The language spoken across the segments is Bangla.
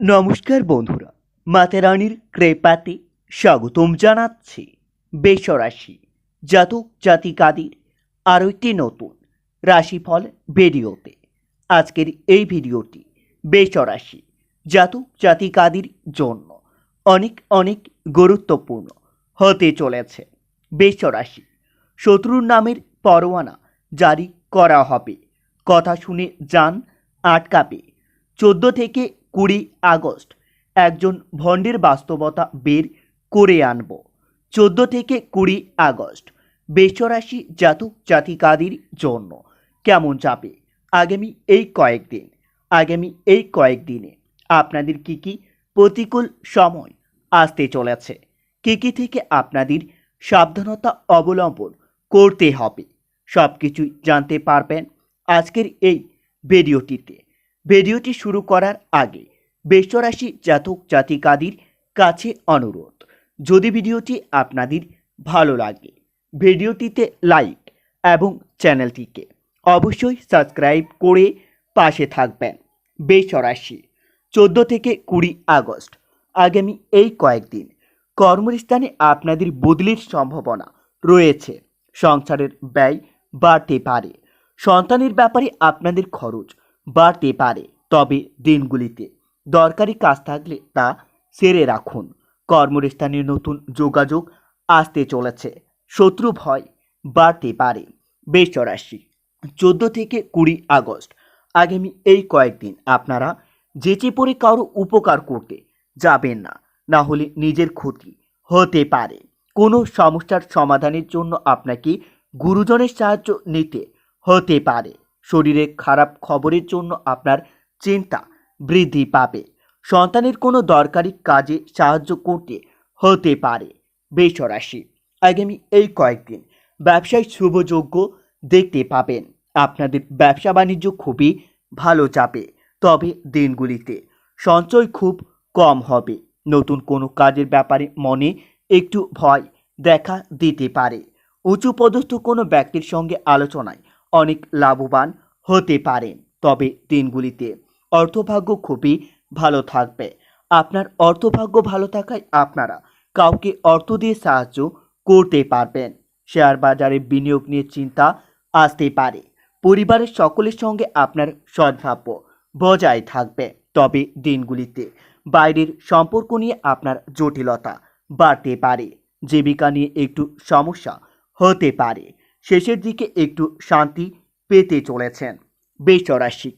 নমস্কার বন্ধুরা মাতারানির ক্রেপাতে স্বাগতম জানাচ্ছি বেসরাশি জাতক জাতিকাদের আরও একটি নতুন রাশিফল ভিডিওতে। আজকের এই ভিডিওটি বেসরাশি জাতক জাতিকাদের জন্য অনেক অনেক গুরুত্বপূর্ণ হতে চলেছে। বেসরাশি শত্রুর নামের পরোয়ানা জারি করা হবে। কথা শুনে যান, আটকাবে। চোদ্দ থেকে কুড়ি আগস্ট। একজন ভণ্ডের বাস্তবতা বের করে আনব। চোদ্দ থেকে কুড়ি আগস্ট। বেশরাশি জাতক জাতিকাদের জন্য কেমন যাবে? আগামী এই কয়েকদিন। আগামী এই কয়েকদিনে আপনাদের কি কি প্রতিকূল সময় আসতে চলেছে? কি কি থেকে আপনাদের সাবধানতা অবলম্বন করতে হবে? সব কিছুই জানতে পারবেন আজকের এই ভিডিওটিতে। ভিডিওটি শুরু করার আগে বেশরাশি জাতক জাতিকাদের কাছে অনুরোধ, যদি ভিডিওটি আপনাদের ভালো লাগে, ভিডিওটিতে লাইক এবং চ্যানেলটিকে অবশ্যই সাবস্ক্রাইব করে পাশে থাকবেন। বেসরাশি চোদ্দ থেকে কুড়ি আগস্ট, আগামী এই কয়েকদিন কর্মস্থানে আপনাদের বদলির সম্ভাবনা রয়েছে। সংসারের ব্যয় বাড়তে পারে। সন্তানের ব্যাপারে আপনাদের খরচ বাড়তে পারে। তবে দিনগুলিতে দরকারি কাজ থাকলে তা সেরে রাখুন। কর্মস্থানে নতুন যোগাযোগ আসতে চলেছে। শত্রু ভয় বাড়তে পারে। বেসরাশি চোদ্দ থেকে কুড়ি আগস্ট। আগামী এই কয়েকদিন আপনারা যেচে পড়ে কারও উপকার করতে যাবেন না। না হলে নিজের ক্ষতি হতে পারে। কোনো সমস্যার সমাধানের জন্য আপনাকে গুরুজনের সাহায্য নিতে হতে পারে। শরীরে খারাপ খবরের জন্য আপনার চিন্তা বৃদ্ধি পাবে। সন্তানের কোনো দরকারি কাজে সাহায্য করতে হতে পারে বেসরাশি আগামী এই কয়েকদিন ব্যবসায় শুভযোগ্য দেখতে পাবেন। আপনাদের ব্যবসা বাণিজ্য খুবই ভালো যাবে। তবে দিনগুলিতে সঞ্চয় খুব কম হবে। নতুন কোনো কাজের ব্যাপারে মনে একটু ভয় দেখা দিতে পারে। উঁচু পদস্থ কোনো ব্যক্তির সঙ্গে আলোচনায় অনেক লাভবান হতে পারেন। তবে দিনগুলিতে অর্থভাগ্য খুবই ভালো থাকবে। আপনার অর্থভাগ্য ভালো থাকায় আপনারা কাউকে অর্থ দিয়ে সাহায্য করতে পারবেন। শেয়ার বাজারে বিনিয়োগ নিয়ে চিন্তা আসতে পারে। পরিবারের সকলের সঙ্গে আপনার সদ্ভাব্য বজায় থাকবে। তবে দিনগুলিতে বাইরের সম্পর্ক নিয়ে আপনার জটিলতা বাড়তে পারে। জীবিকা নিয়ে একটু সমস্যা হতে পারে। শেষের দিকে একটু শান্তি পেতে চলেছেন। বেসরাশি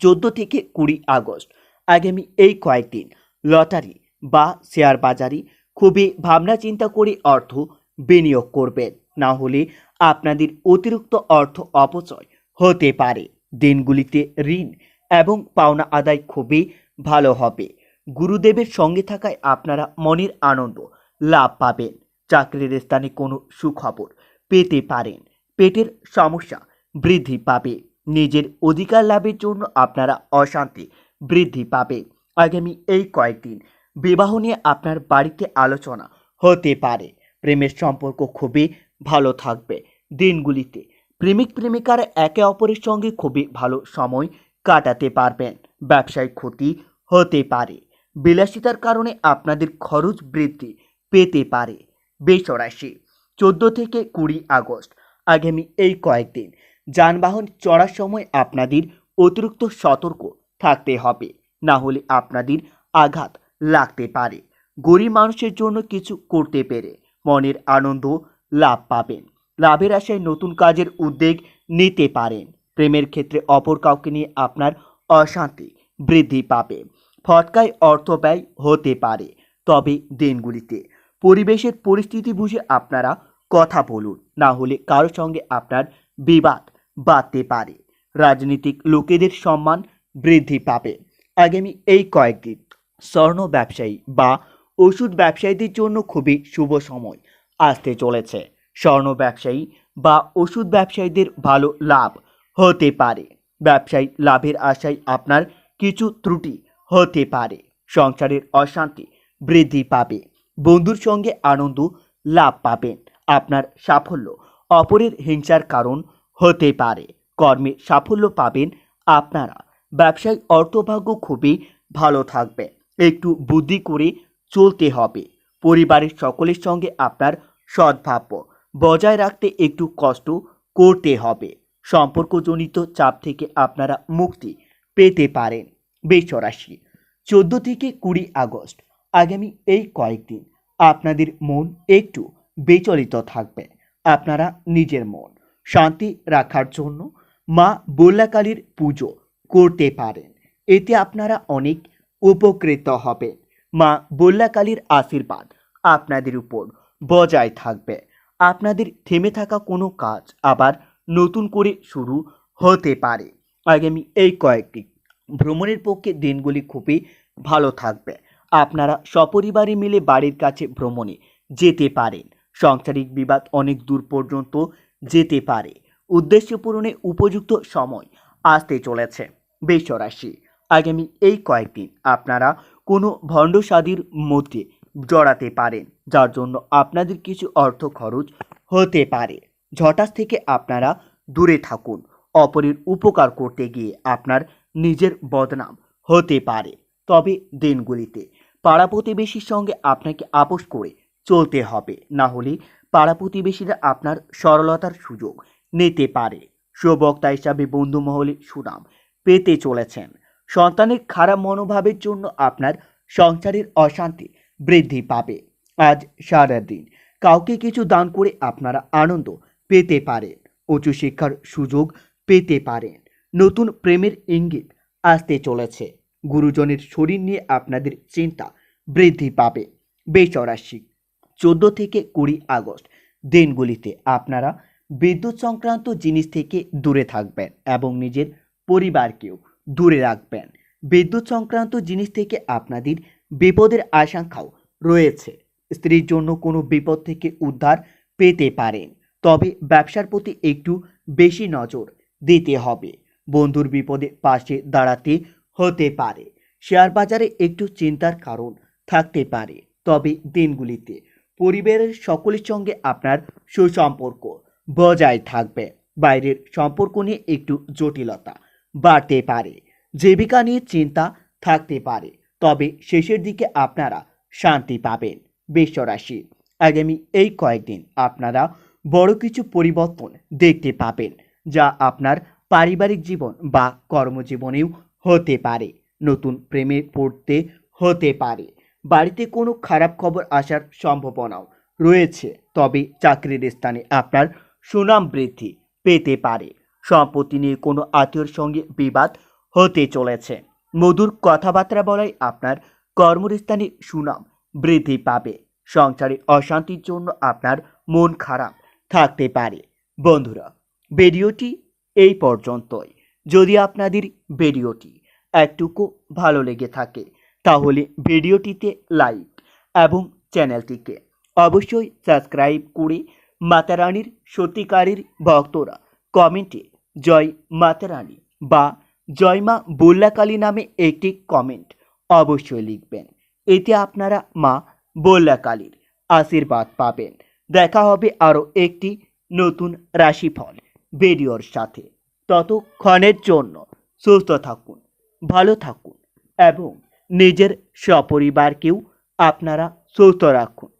চোদ্দ থেকে কুড়ি আগস্ট, আগামী এই কয়েকদিন লটারি বা শেয়ার বাজারে খুবই ভাবনা চিন্তা করে অর্থ বিনিয়োগ করবেন। না হলে আপনাদের অতিরিক্ত অর্থ অপচয় হতে পারে। দিনগুলিতে ঋণ এবং পাওনা আদায় খুবই ভালো হবে। গুরুদেবের সঙ্গে থাকায় আপনারা মনের আনন্দ লাভ পাবেন। চাকরির স্থানে কোনো সুখবর পেতে পারেন। পেটের সমস্যা বৃদ্ধি পাবে। নিজের অধিকার লাভের জন্য আপনারা অশান্তি বৃদ্ধি পাবে। আগামী এই কয়েকদিন বিবাহ নিয়ে আপনার বাড়িতে আলোচনা হতে পারে। প্রেমের সম্পর্ক খুবই ভালো থাকবে। দিনগুলিতে প্রেমিক প্রেমিকারা একে অপরের সঙ্গে খুবই ভালো সময় কাটাতে পারবেন। ব্যবসায় ক্ষতি হতে পারে। বিলাসিতার কারণে আপনাদের খরচ বৃদ্ধি পেতে পারে। বেসরাশি চোদ্দ থেকে কুড়ি আগস্ট, আগামী এই কয়েকদিন। যানবাহন চড়ার সময় আপনাদের অতিরিক্ত সতর্ক থাকতে হবে, না হলে আপনাদের আঘাত লাগতে পারে। গরিব মানুষের জন্য কিছু করতে পেরে মনের আনন্দ লাভ পাবেন। লাভের আশায় নতুন কাজের উদ্যোগ নিতে পারেন। প্রেমের ক্ষেত্রে অপর কাউকে নিয়ে আপনার অশান্তি বৃদ্ধি পাবে। ফটকায় অর্থ ব্যয় হতে পারে। তবে দিনগুলিতে পরিবেশের পরিস্থিতি বুঝে আপনারা কথা বলুন। না হলে কারোর সঙ্গে আপনার বিবাদ বাড়তে পারে। রাজনীতিক লোকেদের সম্মান বৃদ্ধি পাবে। আগামী এই কয়েকদিন স্বর্ণ ব্যবসায়ী বা ওষুধ ব্যবসায়ীদের জন্য খুবই শুভ সময় আসতে চলেছে। স্বর্ণ ব্যবসায়ী বা ওষুধ ব্যবসায়ীদের ভালো লাভ হতে পারে। ব্যবসায়ী লাভের আশায় আপনার কিছু ত্রুটি হতে পারে। সংসারের অশান্তি বৃদ্ধি পাবে। বন্ধুর সঙ্গে আনন্দ লাভ পাবেন। আপনার সাফল্য। অপরের হিংসার কারণ হতে পারে। কর্মে সাফল্য পাবেন আপনারা। ব্যবসায় অর্থভাগ্য খুবই ভালো থাকবে। একটু বুদ্ধি করে চলতে হবে। পরিবারের সকলের সঙ্গে আপনার সদ্ভাব্য। বজায় রাখতে একটু কষ্ট করতে হবে। সম্পর্কজনিত চাপ থেকে আপনারা মুক্তি পেতে পারেন। বেসরাশি চোদ্দ থেকে কুড়ি আগস্ট। আগামী এই কয়েকদিন আপনাদের মন একটু বিচলিত থাকবে। আপনারা নিজের মন শান্তি রাখার জন্য মা বল্লাকালীর পুজো করতে পারেন। এতে আপনারা অনেক উপকৃত হবেন। মা বল্লাকালীর আশীর্বাদ আপনাদের উপর বজায় থাকবে। আপনাদের থেমে থাকা কোনো কাজ আবার নতুন করে শুরু হতে পারে। আগামী এই কয়েকটি ভ্রমণের পক্ষে দিনগুলি খুবই ভালো থাকবে। আপনারা সপরিবারে মিলে বাড়ির কাছে ভ্রমণে যেতে পারেন। সাংসারিক বিবাদ অনেক দূর পর্যন্ত যেতে পারে। উদ্দেশ্য পূরণে উপযুক্ত সময় আসতে চলেছে। বেসরাশি আগামী এই কয়েকদিন আপনারা কোনো ভণ্ডসাদির মধ্যে জড়াতে পারেন, যার জন্য আপনাদের কিছু অর্থ খরচ হতে পারে। ঝটাস থেকে আপনারা দূরে থাকুন। অপরের উপকার করতে গিয়ে আপনার নিজের বদনাম হতে পারে। তবে দিনগুলিতে পাড়া প্রতিবেশীর সঙ্গে আপনাকে আপোষ করে চলতে হবে। না হলে পাড়া প্রতিবেশীরা আপনার সরলতার সুযোগ নিতে পারে। সুবক্তা হিসাবে বন্ধু মহলে সুনাম পেতে চলেছেন। সন্তানের খারাপ মনোভাবের জন্য আপনার সংসারের অশান্তি বৃদ্ধি পাবে। আজ সারাদিন কাউকে কিছু দান করে আপনারা আনন্দ পেতে পারেন উচ্চশিক্ষার সুযোগ পেতে পারেন। নতুন প্রেমের ইঙ্গিত আসতে চলেছে। গুরুজনের শরীর নিয়ে আপনাদের চিন্তা বৃদ্ধি পাবে। বেচরাশি চোদ্দ থেকে কুড়ি আগস্ট। দিনগুলিতে আপনারা বিদ্যুৎ সংক্রান্ত জিনিস থেকে দূরে থাকবেন এবং নিজের পরিবারকেও দূরে রাখবেন। বিদ্যুৎ সংক্রান্ত জিনিস থেকে আপনাদের বিপদের আশঙ্কাও রয়েছে। স্ত্রীর জন্য কোনো বিপদ থেকে উদ্ধার পেতে পারেন, তবে ব্যবসার প্রতি একটু বেশি নজর দিতে হবে। বন্ধুর বিপদে পাশে দাঁড়াতে হতে পারে। শেয়ার বাজারে একটু চিন্তার কারণ থাকতে পারে, তবে দিনগুলিতে পরিবারের সকলের সঙ্গে আপনার সুসম্পর্ক বজায় থাকবে। বাইরের সম্পর্ক নিয়ে একটু জটিলতা বাড়তে পারে, জীবিকা নিয়ে চিন্তা থাকতে পারে, তবে শেষের দিকে আপনারা শান্তি পাবেন বিশ্বরাশি। আগামী এই কয়েকদিন আপনারা বড় কিছু পরিবর্তন দেখতে পাবেন, যা আপনার পারিবারিক জীবন বা কর্মজীবনেও হতে পারে, নতুন প্রেমে পড়তে হতে পারে। বাড়িতে কোনো খারাপ খবর আসার সম্ভাবনাও রয়েছে, তবে চাকরির স্থানে আপনার সুনাম বৃদ্ধি পেতে পারে। সম্পত্তি নিয়ে কোনো আত্মীয়র সঙ্গে বিবাদ হতে চলেছে। মধুর কথাবার্তা বলাই আপনার কর্মস্থানে সুনাম বৃদ্ধি পাবে। সংসারে অশান্তির জন্য আপনার মন খারাপ থাকতে পারে। বন্ধুরা, ভিডিওটি এই পর্যন্তই। যদি আপনাদের ভিডিওটি একটুকু ভালো লেগে থাকে তাহলে ভিডিওটিতে লাইক এবং চ্যানেলটিকে অবশ্যই সাবস্ক্রাইব করে মাতারানির সত্যিকারের ভক্তরা কমেন্টে জয় মাতারানী বা জয় মা বল্লাকালী নামে একটি কমেন্ট অবশ্যই লিখবেন। এতে আপনারা মা বল্লাকালীর আশীর্বাদ পাবেন। দেখা হবে আরও একটি নতুন রাশিফল ভিডিওর সাথে। ততক্ষণের জন্য সুস্থ থাকুন, ভালো থাকুন এবং নিজের সপরিবারকেও আপনারা সুস্থ রাখুন।